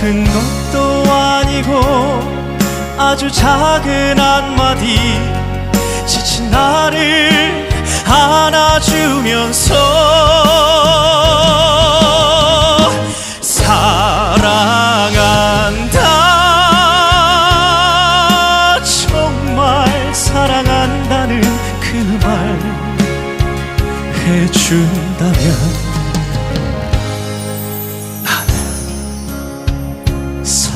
큰 것도 아니고 아주 작은 한마디 지친 나를 안아주면서 사랑한다. 정말 사랑한다는 그 말 해준다면